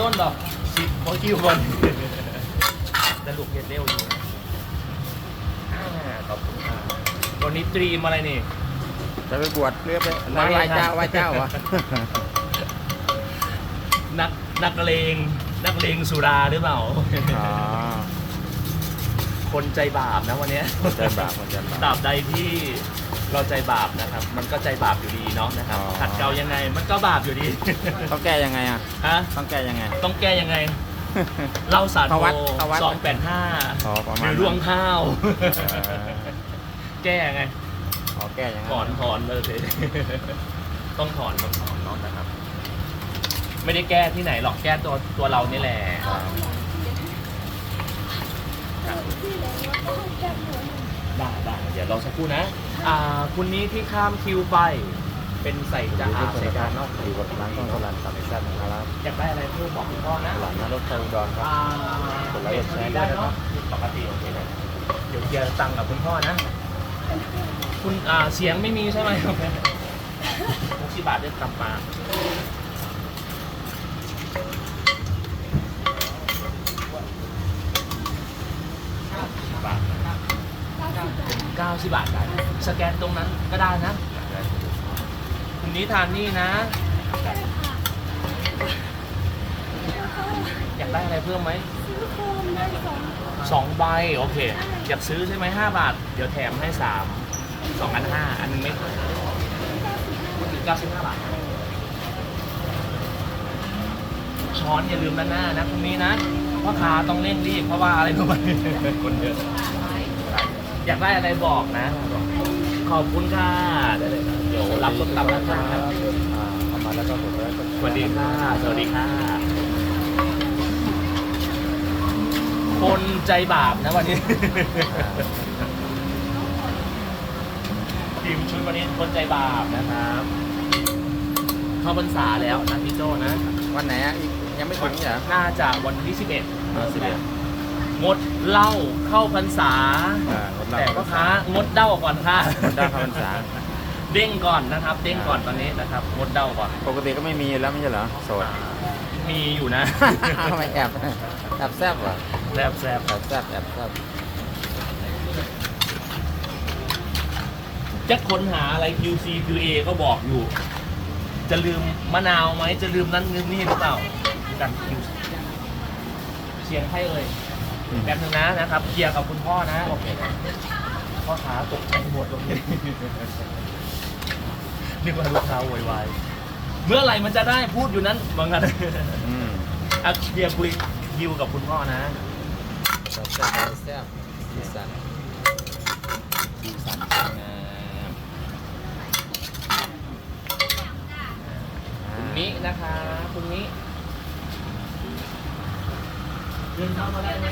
โดนดอกสิบโมคิวบนสรุปเฮ็ดเร็วอยู่อ่าขอบคุณครับวันนี้ตรีมอะไรนี่ จะไปบวชเรือไปไม่ไหว้เจ้าครับไหว้เจ้าวะนักนักเลงนักเลงสุราหรือเปล่า อ๋อคนใจบาปนะวันเนี้ยใจบาปคนใจบาปตราบใดที่ เราใจบาปนะครับ มันก็ใจบาปอยู่ดีเนาะนะครับ อ๋อ ขัดเกลายังไง มันก็บาปอยู่ดี ต้องแก้ยังไงอะ ฮะ ต้องแก้ยังไง ต้องแก้ยังไงเหล่าสาโทเข้าวัดเข้าวัด สองแปดห้าอ๋อประหมารืณอรวงข้าว เออแก้ไงอ๋อแก้ยังไงถอนถอนเลยสิ ต้องถอนต้องถอนเนาะนะครับ ไม่ได้แก้ที่ไหนหรอกแก้ตัวตัวเรานี่แหละครับครับได้ได้เดี๋ยวรอสักครู่นะ อ่าคุณนี้ที่ข้ามคิวไป เป็นใส่จะอาบใส่จานเนาะอยู่กับร้านต้องกำลังทำให้แซ่บนะครับอยากได้อะไรเพิ่มบอกคุณพ่อนะหลานนรกไทยอุดรครับอ่ากดไลค์กดแชร์ด้วยนะครับปกติโอเคเลยเดี๋ยวเคลียร์ตังค์กับคุณพ่อนะ คุณอ่าเสียงไม่มีใช่ไหมครับหกสิบบาทเดินกลับมาบา 90 บาทได้สแกนตรงนั้นก็ได้นะคุณนี้ทานนี่นะ อยากได้อะไรเพิ่มไหมสองใบโอเค อยากซื้อใช่ไหมห้าบาท เดี๋ยวแถมให้สามสองอันห้าอันนึงไม่ถึงเก้าสิบห้าบาท ช้อนอย่าลืมด้านหน้านะพรุ่งนี้นะพ่อค้าต้องเร่งรีบเพราะว่าอะไรรู้ไหมคนเยอะ อยากได้อะไรบอกนะ ขอบคุณค่ะได้เลยครับเดี๋ยวรับส้มตำนะครับอ่าเข้ามาแล้วก็กดไลค์กดแชร์สวัสดีค่ะ สวัสดีค่ะ คนใจบาปนะวันนี้อ่าทีมชุดวันนี้คนใจบาปนะครับ เข้าพรรษาแล้วนะพี่โจนะ วันไหนอะอีกยังไม่ถึงเหรอ น่าจะวันที่ 11อ่า11 งดเหล้าเข้าพรรษา อ่างดเหล้าแต่ก็ค้างดเหล้าก่อนค่ะงดเหล้าเข้าพรรษา เด้งก่อนนะครับ เด้งก่อนตอนนี้นะครับงดเหล้าก่อนปกติก็ไม่มีแล้วไม่ใช่เหรอโสดอ่ามีอยู่นะทำไมแอบแอบแซ่บเหรอแซบแซบแอบแซ่บแอบแซ่บจะค้นหาอะไร QC QA ก็บอกอยู่ จะลืมมะนาวไหมจะลืมนั้นลืมนี่หรือเปล่ากัน QC เสียงให้เลย แป๊บนึงนะนะครับเคลียร์กับคุณพ่อนะโอเคพ่อขาตกใจหมดตรงนี้นึกว่าลูกค้าโวยวายเมื่อไหร่มันจะได้พูดอยู่นั้นบางกันอืมอะเคลียร์คุยดิวกับคุณพ่อนะแซ่บแซ่บแซ่บสีสันสีสันสวยงามคุณมินะคะคุณมิ เดินเข้ามาได้ไหม